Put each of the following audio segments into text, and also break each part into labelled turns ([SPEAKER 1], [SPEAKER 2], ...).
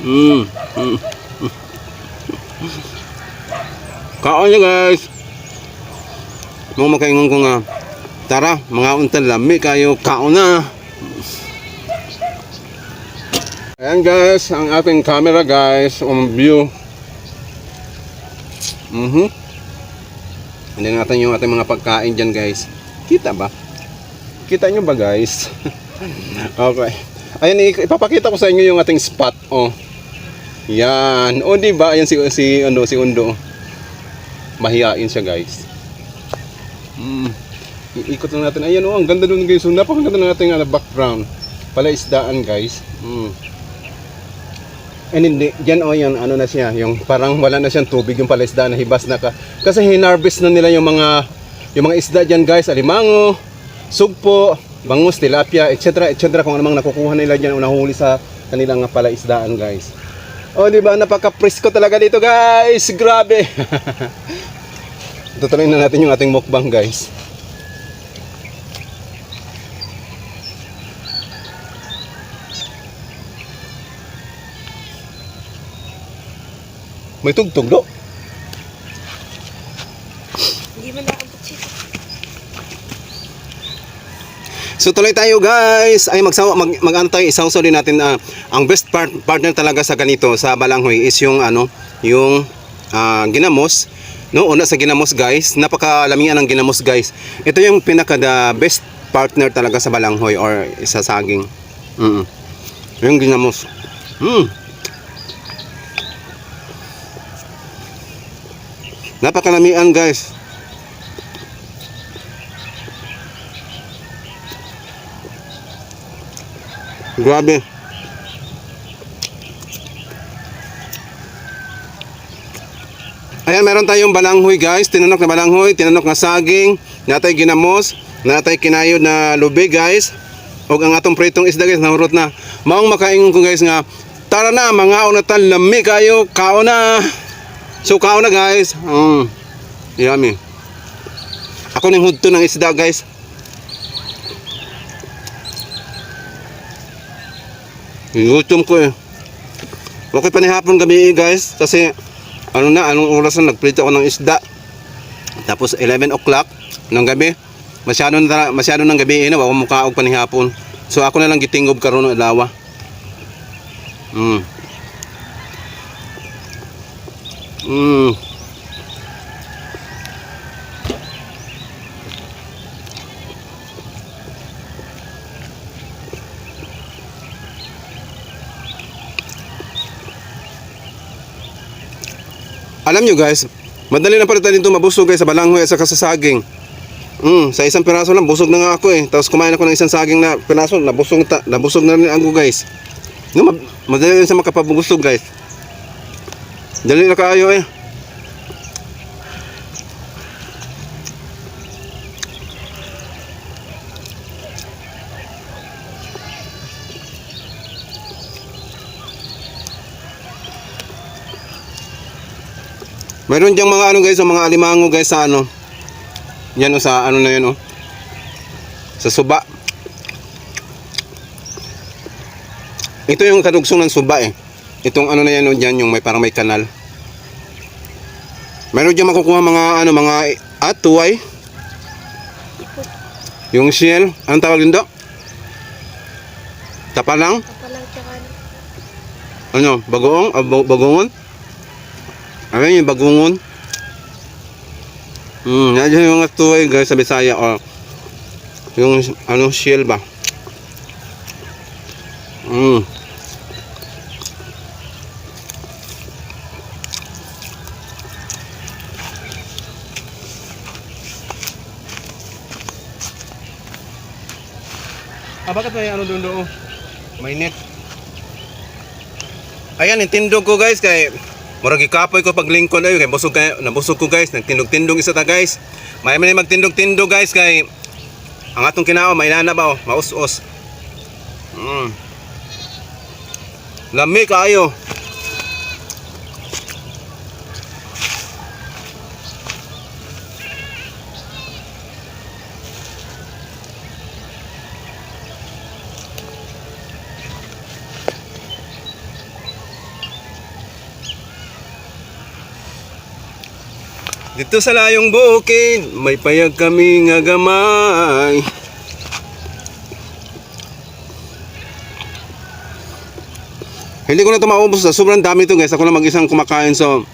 [SPEAKER 1] Mm. mm. Kaon niya guys. Mo makaingon ko nga. Tara, mga untan lami kayo kaon na. Ayan guys, ang ating camera guys, on view. Mhm. Hindi natin yung ating mga pagkain dyan guys. Kita ba? Kita nyo ba guys? okay. Ayan, ipapakita ko sa inyo yung ating spot. Oh. Yan. O, di ba? Ayan si, si, ano, si Undo. Mahihain siya, guys. Mm. Iikot lang natin. Ayan, oh, ang ganda doon, guys. Napakaganda ng ating ano, background. Palaisdaan, guys. Mm. And hindi, dyan o yan, ano na siya, yung parang wala na siyang tubig yung palaisdaan na hibas na ka. Kasi hinarvest na nila yung mga, yung mga isda dyan guys, alimango, sugpo, bangus, tilapia, etc. etc. kung anumang nakukuha nila dyan o nahuli sa kanilang palaisdaan guys. O di ba napaka-presko talaga dito guys, grabe. Tutuloy na natin yung ating mukbang guys. May tugtog do.
[SPEAKER 2] Hindi man naabot siya.
[SPEAKER 1] So tuloy tayo guys. Ay magsawa mag, magantay isawsaw din natin ah, ang best part, partner talaga sa ganito sa balanghoy is yung ano, yung ah, ginamos. No, una sa ginamos guys, napakalamian ng ginamos guys. Ito yung pinaka the best partner talaga sa balanghoy or sa saging. Mm. Yung ginamos. Mm. Napakalamian guys. Grabe. Ayan, meron tayong balanghoy guys. Tinanok na balanghoy, tinanok na saging, natay ginamos, natay kinayod na lube guys. O ang atong pritong isda guys, nahurot na. Maong makaingon ko guys nga, tara na, mga unatan, lami kayo, kao na. So, kao na guys. Mm. Yummy. Ako ning hudto ng isda guys. Gutom ko eh. Okay pa ni hapon gabi eh, guys kasi ano na anong oras na nagprito ako ng isda. Tapos 11 o'clock ng gabi. Masyado na masyado ng gabi eh, na wa mo kaog pa ni hapon. So ako na lang gitinggob karon ng adlaw. Mm. Mm. Alam nyo guys, madali na palitan dito mabusog guys sa balanghoy at sa saging. Mm, sa isang piraso lang busog na nga ako eh. Tapos kumain ako ng isang saging na piraso, nabusog ta, nabusog na rin ako guys. No, ma- madali rin sa makapabusog guys. Dali na kayo eh. Mayroon diyang mga ano guys, oh, mga alimango guys sa ano. Yan o sa ano na yan o. Sa suba. Ito yung kadugsong ng suba eh. Itong ano na yan o dyan, yung may parang may kanal. Mayroon diyang makukuha mga ano, mga atuay. Yung shell. Anong tawag yun do? Tapalang?
[SPEAKER 2] Kapalang tsaka ano.
[SPEAKER 1] Ano? Bagoong? Ah, ba- bagongon? Ayan yung bagungon. Hmm, yan yung mga tuway guys sa Bisaya or yung ano shell ba. Hmm. Ah, bakit may ano doon doon? May net. Ayan, nintindog ko guys kay Murag ikapoy ko pag lingkod ayo kay busog kay nabusog ko guys, nagtindog-tindog isa ta guys. May man magtindog-tindog guys kay ang atong kinawa may nana ba oh, maus-us. Mm. Lami kaayo. Dito sa layong bukid, may payag kami nga gamay. Hindi ko na ito maubos. ah. Sobrang dami ito guys. Ako lang mag-isang kumakain. So,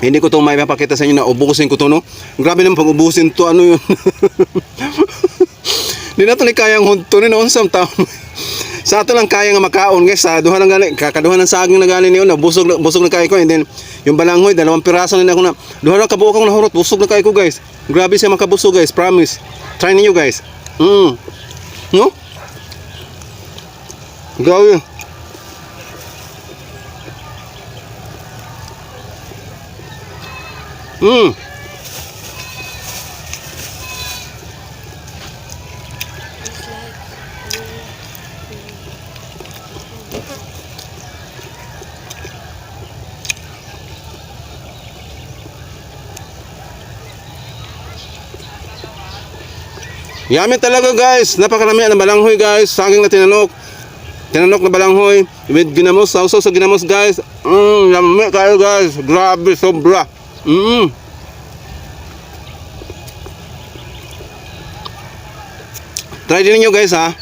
[SPEAKER 1] hindi ko ito maipapakita sa inyo na ubusin ko ito, no? Grabe naman pag ubusin to Ano yun? Hindi na ito ni kayang hunto ni noon sa ato lang kaya nga makaon guys. Sa duha lang gali, kakaduha ng saging na gali niyo na busog na- busog na kay ko and then yung balanghoy dalawang piraso na ako na duha lang kabuo akong nahurot busog na kay ko guys. Grabe siya makabusog guys, promise. Try niyo guys. Mm. No? Grabe. Mm. Yummy talaga guys. Napakarami ng balanghoy guys. Saging na tinanok. Tinanok na balanghoy. With ginamos. Sausaw sa ginamos guys. Mmm, yummy kayo guys. Grabe, sobra. Mmm. Try din niyo guys ha.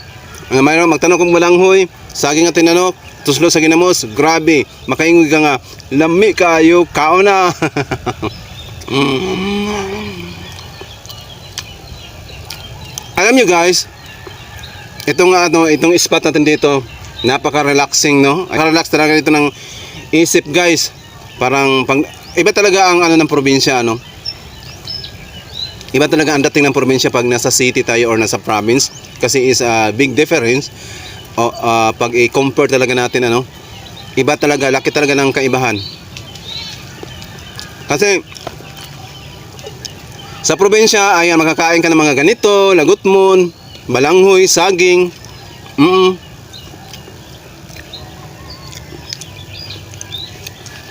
[SPEAKER 1] Ang mayroon magtanong kung balanghoy. Saging na tinanok. Tuslo sa ginamos. Grabe. Makaingoy ka nga. Lami kayo. Kao na. mm. Alam nyo guys, itong ano, itong spot natin dito, napaka-relaxing no. Napaka-relax talaga dito ng isip guys. Parang pang, iba talaga ang ano ng probinsya ano. Iba talaga ang dating ng probinsya pag nasa city tayo or nasa province kasi is a big difference. O, ah, pag i-compare talaga natin ano, iba talaga, laki talaga ng kaibahan. Kasi sa probinsya, ayan, makakain ka ng mga ganito, lagutmon, balanghoy, saging. Mm.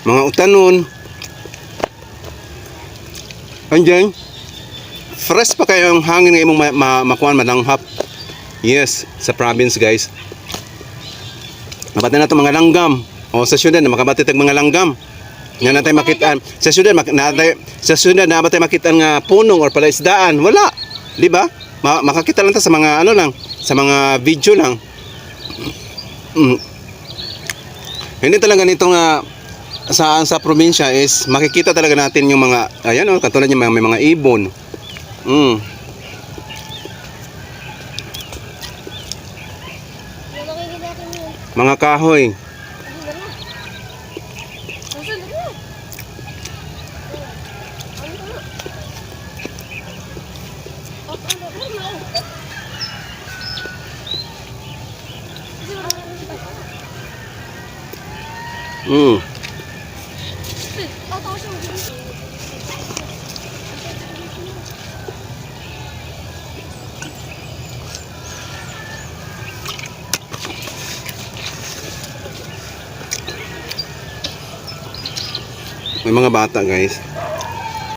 [SPEAKER 1] Mga utanon. Andiyan. Fresh pa kayo ang hangin ng imong ma- ma- makuhan malanghap. Yes, sa province guys. Mabati na ito mga langgam. O sa syudad, makabati tag mga langgam. Nga natay makitaan. Sa syudad, mak natay, sa syudad, nabatay makitaan nga punong or palaisdaan. Wala. Di ba? Ma makakita lang ta sa mga ano lang, sa mga video lang. Mm. Hindi talaga nito nga sa sa probinsya is makikita talaga natin yung mga ayan oh, katulad yung mga may mga ibon. Mm. Mga kahoy.
[SPEAKER 2] Ano na? Nasaan na? Ano na? Oh, ano? Ano? Kasi wala na kita.
[SPEAKER 1] Mm.
[SPEAKER 2] Eh, siya.
[SPEAKER 1] May mga bata guys.